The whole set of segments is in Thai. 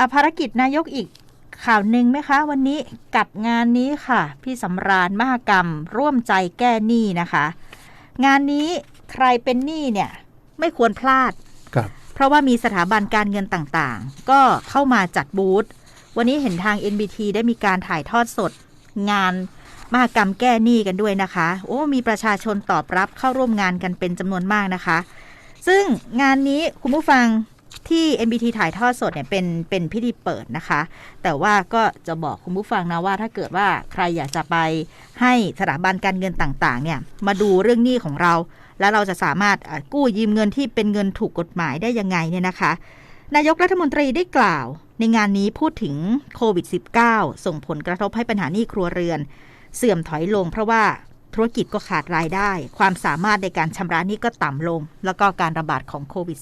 อะภารกิจนายกอีกข่าวหนึ่งไหมคะ วันนี้กับงานนี้ค่ะ พี่สำราญมหกรรม ร่วมใจแก้หนี้นะคะ งานนี้ใครเป็นหนี้เนี่ย ไม่ควรพลาดครับเพราะว่ามีสถาบันการเงินต่างๆ ก็เข้ามาจัดบูธวันนี้เห็นทาง NBT ได้มีการถ่ายทอดสดงานมหกรรมแก้หนี้กันด้วยนะคะ โอ้ มีประชาชนตอบรับเข้าร่วมงานกันเป็นจำนวนมากนะคะ ซึ่งงานนี้คุณผู้ฟัง ที่ NBT ถ่ายทอดสดเนี่ยเป็นเป็นพิธีเปิดนะคะ แต่ว่าก็จะบอกคุณผู้ฟังนะว่า ถ้าเกิดว่าใครอยากจะไปให้สถาบันการเงินต่างๆ เนี่ยมาดูเรื่องหนี้ของเรา แล้วเราจะสามารถกู้ยืมเงินที่เป็นเงินถูกกฎหมายได้ยังไงเนี่ยนะคะ นายกรัฐมนตรีได้กล่าว ในงานนี้พูดถึงโควิด -19 ส่งผลกระทบให้ปัญหาหนี้ครัวเรือน เสื่อมถอยลงเพราะว่า ธุรกิจก็ขาดรายได้ ความสามารถในการชำระนี้ก็ต่ำลง แล้วก็การระบาดของโควิด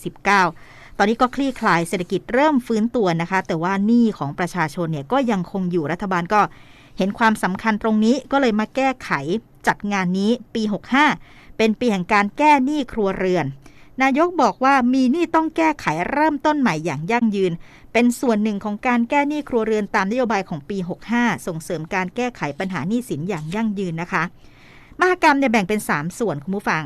-19 ตอนนี้ก็คลี่คลายเศรษฐกิจเริ่มฟื้นตัวนะคะ แต่ว่าหนี้ของประชาชนเนี่ยก็ยังคงอยู่รัฐบาลก็เห็นความสำคัญตรงนี้ก็เลยมาแก้ไขจัดงานนี้ปี 65 เป็นปีแห่งการแก้หนี้ครัวเรือน นายกบอกว่ามีหนี้ต้องแก้ไขเริ่มต้นใหม่อย่างยั่งยืน เป็นส่วนหนึ่งของการแก้หนี้ครัวเรือนตามนโยบายของปี 65 ส่งเสริมการแก้ไขปัญหาหนี้สินอย่างยั่งยืนนะคะ มหกรรมเนี่ยแบ่งเป็น 3 ส่วนคุณผู้ฟัง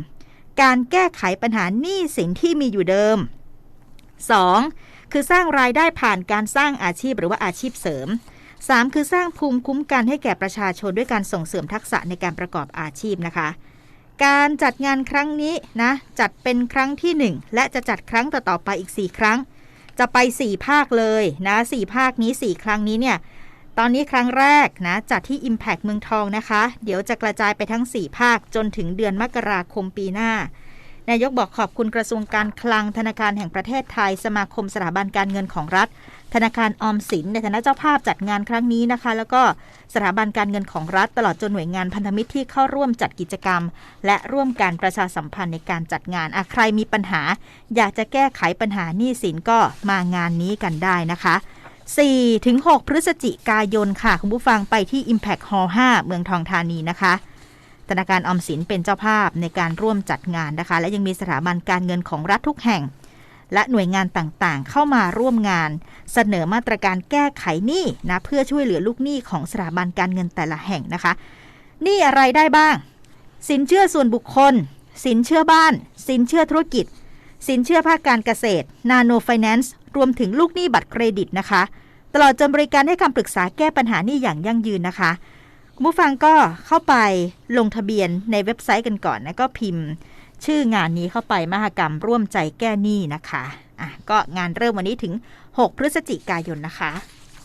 1. การแก้ไขปัญหาหนี้สินที่มีอยู่เดิม 2. คือสร้างรายได้ผ่านการสร้างอาชีพหรือว่าอาชีพเสริม 3. คือสร้างภูมิคุ้มกันให้แก่ประชาชนด้วยการส่งเสริมทักษะในการประกอบอาชีพนะคะ การจัดงานครั้งนี้นะจัดเป็นครั้งที่ 1 และจะจัดครั้งต่อๆไปอีก 4 ครั้ง จะไป 4 ภาคเลยนะ4ภาคนี้ 4 ครั้งนี้เนี่ย ตอนนี้ครั้งแรกนะจัดที่ Impact เมืองทองนะคะ เดี๋ยวจะกระจายไปทั้ง 4 ภาคจนถึงเดือนมกราคมปีหน้านายกบอกขอบคุณกระทรวงการคลังธนาคารแห่งประเทศไทย สมาคมสถาบันการเงินของรัฐ ธนาคารออมสินในฐานะเจ้าภาพจัดงานครั้งนี้นะคะ แล้วก็สถาบันการเงินของรัฐ ตลอดจนหน่วยงานพันธมิตรที่เข้าร่วมจัดกิจกรรม และร่วมการประชาสัมพันธ์ในการจัดงานอะใครมีปัญหา อยากจะแก้ไขปัญหาหนี้สินก็มางานนี้กันได้นะคะ 4ถึง6พฤศจิกายนค่ะ คุณผู้ฟังไปที่ Impact Hall 5 เมืองทองธานีนะคะธนาคารออมสินเป็นเจ้าภาพในการร่วมจัดงานนะคะ และยังมีสถาบันการเงินของรัฐทุกแห่ง และหน่วยงานต่างๆ เข้ามาร่วมงาน เสนอมาตรการแก้ไขหนี้นะเพื่อช่วยเหลือลูกหนี้ของสถาบันการเงินแต่ละแห่งนะคะหนี้อะไรได้บ้าง สินเชื่อส่วนบุคคล สินเชื่อบ้าน สินเชื่อธุรกิจ สินเชื่อภาคการเกษตรนาโนไฟแนนซ์ รวมถึงลูกหนี้บัตรเครดิตนะคะ ตลอดจนบริการให้คำปรึกษาแก้ปัญหาหนี้อย่างยั่งยืนนะคะคุณผู้ฟังก็เข้าไปลงทะเบียนในเว็บไซต์กันก่อนนะก็พิมพ์ ชื่องานนี้เข้าไปมหกรรมร่วมใจแก้หนี้นะคะอะก็งานเริ่มวันนี้ถึง 6 พฤศจิกายนนะคะ